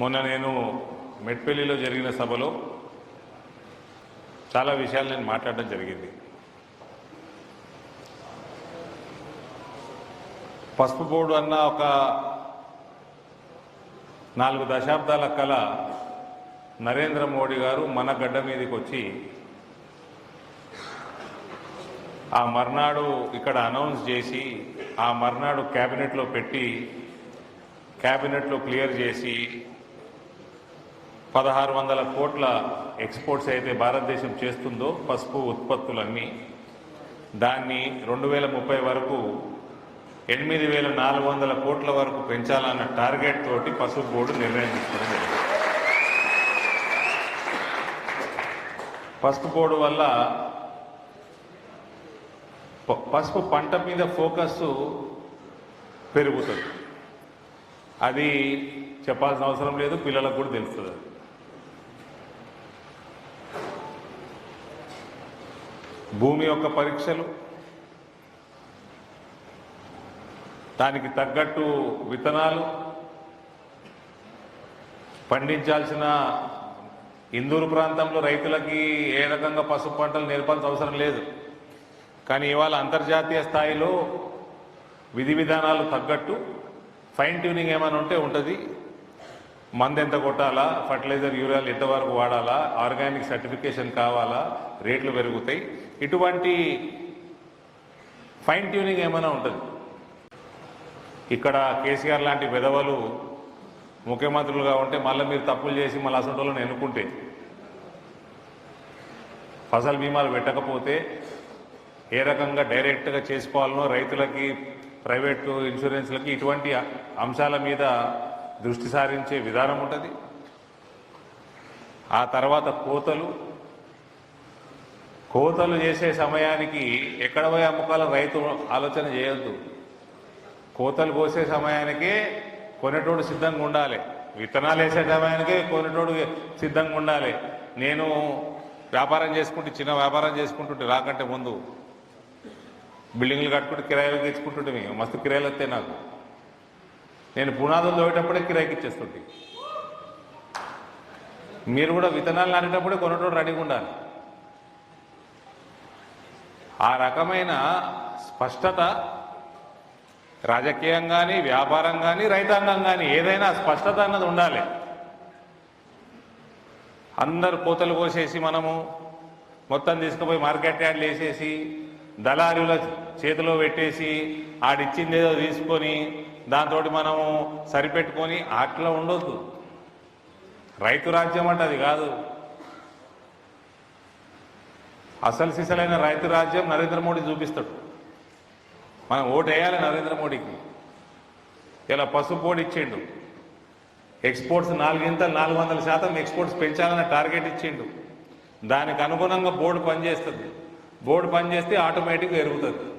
మొన్న నేను మెట్పల్లిలో జరిగిన సభలో చాలా విషయాలు నేను మాట్లాడడం జరిగింది. పసుపు బోర్డు అన్న ఒక నాలుగు దశాబ్దాల కల నరేంద్ర మోడీ గారు మన గడ్డ మీదకి వచ్చి ఆ మర్నాడు ఇక్కడ అనౌన్స్ చేసి ఆ మర్నాడు క్యాబినెట్లో పెట్టి క్యాబినెట్లో క్లియర్ చేసి పదహారు వందల కోట్ల ఎక్స్పోర్ట్స్ అయితే భారతదేశం చేస్తుందో పసుపు ఉత్పత్తులన్నీ దాన్ని రెండు వేల ముప్పై వరకు ఎనిమిది వేల నాలుగు వందల కోట్ల వరకు పెంచాలన్న టార్గెట్ తోటి పసుపు బోర్డు నిర్ణయం తీసుకోవడం జరిగింది. పసుపు బోర్డు వల్ల పసుపు పంట మీద ఫోకస్ పెరుగుతుంది. అది చెప్పాల్సిన అవసరం లేదు పిల్లలకు కూడా తెలుస్తుంది. భూమి యొక్క పరీక్షలు దానికి తగ్గట్టు విత్తనాలు పండించాల్సిన ఇందూరు ప్రాంతంలో రైతులకి ఏ రకంగా పసుపు పంటలు నేర్పాల్సిన అవసరం లేదు. కానీ ఇవాళ అంతర్జాతీయ స్థాయిలో విధి విధానాలు తగ్గట్టు ఫైన్ ట్యూనింగ్ ఏమైనా ఉంటే ఉంటుంది. మందు ఎంత కొట్టాలా ఫర్టిలైజర్ యూరియాలు ఎంతవరకు వాడాలా ఆర్గానిక్ సర్టిఫికేషన్ కావాలా రేట్లు పెరుగుతాయి. ఇటువంటి ఫైన్ ట్యూనింగ్ ఏమైనా ఉంటుంది? ఇక్కడ కేసీఆర్ లాంటి విధవలు ముఖ్యమంత్రులుగా ఉంటే మళ్ళీ మీరు తప్పులు చేసి మళ్ళీ అసంటోళ్ళని ఎన్నుకుంటే ఫసల్ బీమాలు పెట్టకపోతే ఏ రకంగా డైరెక్ట్గా చేసుకోవాలనో రైతులకి ప్రైవేటు ఇన్సూరెన్స్లకి ఇటువంటి అంశాల మీద దృష్టి సారించే విధానం ఉంటుంది. ఆ తర్వాత కోతలు కోతలు చేసే సమయానికి ఎక్కడ పోయి అమ్మకాల రైతు ఆలోచన చేయొద్దు. కోతలు కోసే సమయానికే కొనేటోడు సిద్ధంగా ఉండాలి. విత్తనాలు వేసే సమయానికే కొనేటోడు సిద్ధంగా ఉండాలి. నేను వ్యాపారం చేసుకుంటే చిన్న వ్యాపారం చేసుకుంటుంటే రాకంటే ముందు బిల్డింగ్లు కట్టుకుంటే కిరాయిలు తెచ్చుకుంటుంటే మస్తు కిరాయిలు వస్తాయి నాకు. నేను పునాదులు తోయేటప్పుడే కిరాయికి ఇచ్చేస్తుంటే. మీరు కూడా విత్తనాలు నాటేటప్పుడే కొనేటోడు రెడీగా ఉండాలి. ఆ రకమైన స్పష్టత రాజకీయం కానీ వ్యాపారం కానీ రైతాంగం కానీ ఏదైనా స్పష్టత అన్నది ఉండాలి. అందరు కోతలు కోసేసి మనము మొత్తం తీసుకుపోయి మార్కెట్ యార్డ్లు వేసేసి దళారుల చేతిలో పెట్టేసి ఆడిచ్చింది ఏదో తీసుకొని దాంతో మనము సరిపెట్టుకొని అట్లా ఉండొద్దు. రైతు రాజ్యం అంటే అది కాదు. అసలు సిసలైన రైతు రాజ్యం నరేంద్ర మోడీ చూపిస్తాడు. మనం ఓటు వేయాలి నరేంద్ర మోడీకి. ఇలా పసుపు బోర్డు ఇచ్చిండు. ఎక్స్పోర్ట్స్ నాలుగింత నాలుగు వందల శాతం ఎక్స్పోర్ట్స్ పెంచాలన్న టార్గెట్ ఇచ్చిండు. దానికి అనుగుణంగా బోర్డు పనిచేస్తుంది. బోర్డు పనిచేస్తే ఆటోమేటిక్గా ఎరుగుతుంది.